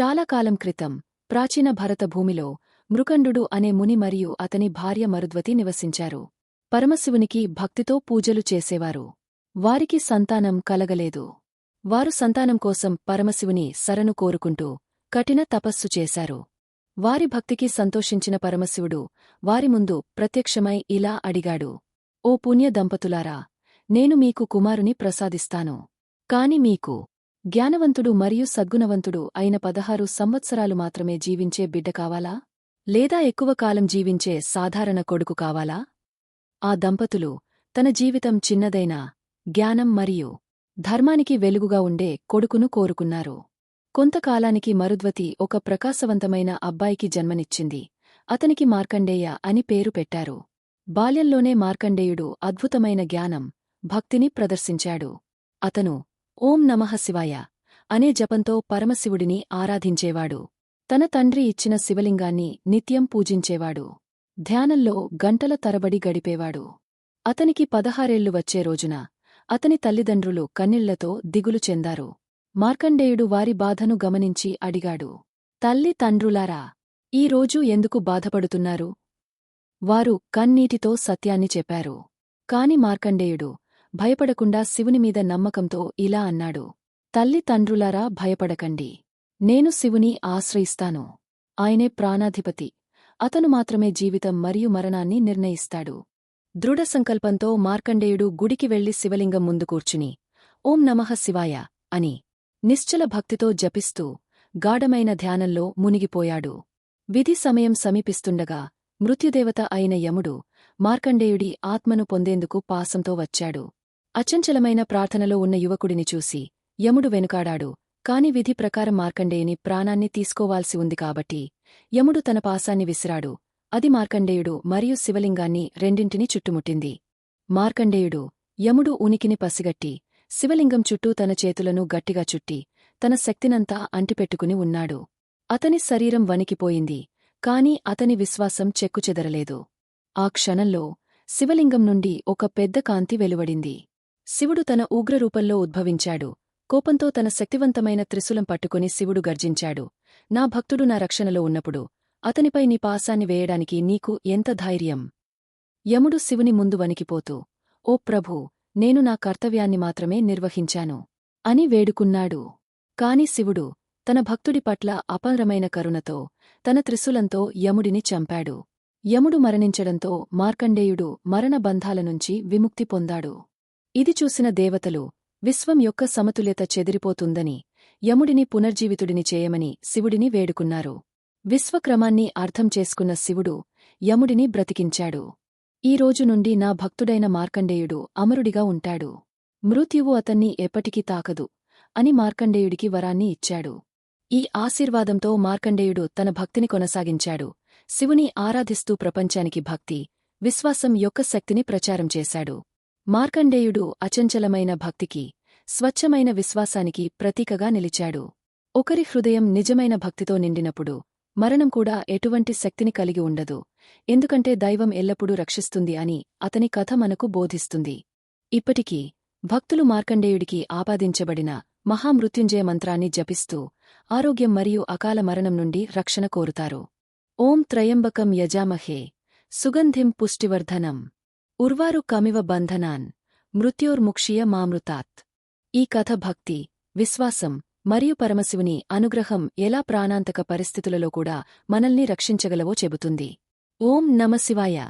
చాలా కాలం క్రితం ప్రాచీన భరత భూమిలో మృకండు అనే ముని మరియు అతని భార్య మరుద్వతి నివసించారు. పరమశివునికి భక్తితో పూజలు చేసేవారు. వారికి సంతానం కలగలేదు. వారు సంతానం కోసం పరమశివుని సరను కోరుకుంటూ కఠిన తపస్సు చేశారు. వారి భక్తికి సంతోషించిన పరమశివుడు వారి ముందు ప్రత్యక్షమై ఇలా అడిగాడు. ఓ పుణ్య దంపతులారా నేను మీకు కుమారుని ప్రసాదిస్తాను. కాని మీకు జ్ఞానవంతుడు మరియు సద్గుణవంతుడు అయిన పదహారు సంవత్సరాలు మాత్రమే జీవించే బిడ్డ కావాలా? లేదా ఎక్కువ కాలం జీవించే సాధారణ కొడుకు కావాలా? ఆ దంపతులు తన జీవితం చిన్నదైనా జ్ఞానం మరియు ధర్మానికి వెలుగుగా ఉండే కొడుకును కోరుకున్నారు. కొంతకాలానికి మరుద్వతి ఒక ప్రకాశవంతమైన అబ్బాయికి జన్మనిచ్చింది. అతనికి మార్కండేయ అని పేరు పెట్టారు. బాల్యంలోనే మార్కండేయుడు అద్భుతమైన జ్ఞానం భక్తిని ప్రదర్శించాడు. అతను ఓం నమః శివాయ అనే జపంతో పరమశివుడిని ఆరాధించేవాడు. తన తండ్రి ఇచ్చిన శివలింగాన్ని నిత్యం పూజించేవాడు. ధ్యానంలో గంటల తరబడి గడిపేవాడు. అతనికి పదహారేళ్ళు వచ్చే రోజున అతని తల్లిదండ్రులు కన్నీళ్ళతో దిగులు చెందారు. మార్కండేయుడు వారి బాధను గమనించి అడిగాడు తల్లి తండ్రులారా ఈ ఎందుకు బాధపడుతున్నారు వారు కన్నీటితో సత్యాన్ని చెప్పారు. కాని మార్కండేయుడు భయపడకుండా శివునిమీద నమ్మకంతో ఇలా అన్నాడు. తల్లి తండ్రులారా భయపడకండి. నేను శివుని ఆశ్రయిస్తాను. ఆయనే ప్రాణాధిపతి. అతను మాత్రమే జీవితం మరియు మరణాన్ని నిర్ణయిస్తాడు. దృఢ సంకల్పంతో మార్కండేయుడు గుడికి వెళ్ళి శివలింగం ముందు కూర్చుని ఓం నమః శివాయ అని నిశ్చల భక్తితో జపిస్తూ గాఢమైన ధ్యానంలో మునిగిపోయాడు. విధి సమయం సమీపిస్తుండగా మృత్యుదేవత అయిన యముడు మార్కండేయుడి ఆత్మను పొందేందుకు పాసంతో వచ్చాడు. అచంచలమైన ప్రార్థనలో ఉన్న యువకుడిని చూసి యముడు వెనుకాడాడు. కాని విధి ప్రకారం మార్కండేయుని ప్రాణాన్ని తీసుకోవాల్సి ఉంది కాబట్టి యముడు తన పాసాన్ని విసిరాడు. అది మార్కండేయుడు మరియు శివలింగాన్ని రెండింటినీ చుట్టుముట్టింది. మార్కండేయుడు యముడు ఉనికిని పసిగట్టి శివలింగం చుట్టూ తన చేతులను గట్టిగా చుట్టి తన శక్తినంతా అంటిపెట్టుకుని ఉన్నాడు. అతని శరీరం వణికిపోయింది కాని అతని విశ్వాసం చెక్కుచెదరలేదు. ఆ క్షణంలో శివలింగం నుండి ఒక పెద్ద కాంతి వెలువడింది. శివుడు తన ఉగ్రరూపంలో ఉద్భవించాడు. కోపంతో తన శక్తివంతమైన త్రిశూలం పట్టుకుని శివుడు గర్జించాడు. నా భక్తుడు నా రక్షణలో ఉన్నప్పుడు అతనిపై నీ పాసాన్ని వేయడానికి నీకు ఎంత ధైర్యం? యముడు శివుని ముందు వణికిపోతూ ఓ ప్రభూ నేను నా కర్తవ్యాన్ని మాత్రమే నిర్వహించాను అని వేడుకున్నాడు. కాని శివుడు తన భక్తుడి పట్ల అపారమైన కరుణతో తన త్రిశూలంతో యముడిని చంపాడు. యముడు మరణించడంతో మార్కండేయుడు మరణబంధాల నుంచి విముక్తి పొందాడు. ఇది చూసిన దేవతలు విశ్వం యొక్క సమతుల్యత చెదిరిపోతుందని యముడిని పునర్జీవితుడిని చేయమని శివుడిని వేడుకున్నారు. విశ్వక్రమాన్ని అర్థం చేసుకున్న శివుడు యముడిని బ్రతికించాడు. ఈ రోజు నుండి నా భక్తుడైన మార్కండేయుడు అమరుడిగా ఉంటాడు. మృత్యువు అతన్ని ఎప్పటికీ తాకదు అని మార్కండేయుడికి వరాన్ని ఇచ్చాడు. ఈ ఆశీర్వాదంతో మార్కండేయుడు తన భక్తిని కొనసాగించాడు. శివుని ఆరాధిస్తూ ప్రపంచానికి భక్తి విశ్వాసం యొక్క శక్తిని ప్రచారం చేశాడు. మార్కండేయుడు అచంచలమైన భక్తికి స్వచ్ఛమైన విశ్వాసానికి ప్రతీకగా నిలిచాడు. ఒకరి హృదయం నిజమైన భక్తితో నిండినప్పుడు మరణం కూడా ఎటువంటి శక్తిని కలిగి ఉండదు. ఎందుకంటే దైవం ఎల్లప్పుడూ రక్షిస్తుంది అని అతని కథ మనకు బోధిస్తుంది. ఇప్పటికీ భక్తులు మార్కండేయుడికి ఆపాదించబడిన మహామృత్యుంజయ మంత్రాన్ని జపిస్తూ ఆరోగ్యం మరియు అకాల మరణం నుండి రక్షణ కోరుతారు. ఓం త్రయంబకం యజామహే. సుగంధిం పుష్టివర్ధనం. ఉర్వారు కమివ బంధనాన్ మృత్యోర్ముక్షియ మామృతాత్. ఈ కథ భక్తి విశ్వాసం మరియు పరమశివుని అనుగ్రహం ఎలా ప్రాణాంతక పరిస్థితులలో కూడా మనల్ని రక్షించగలవో చెబుతుంది. ఓం నమశివాయ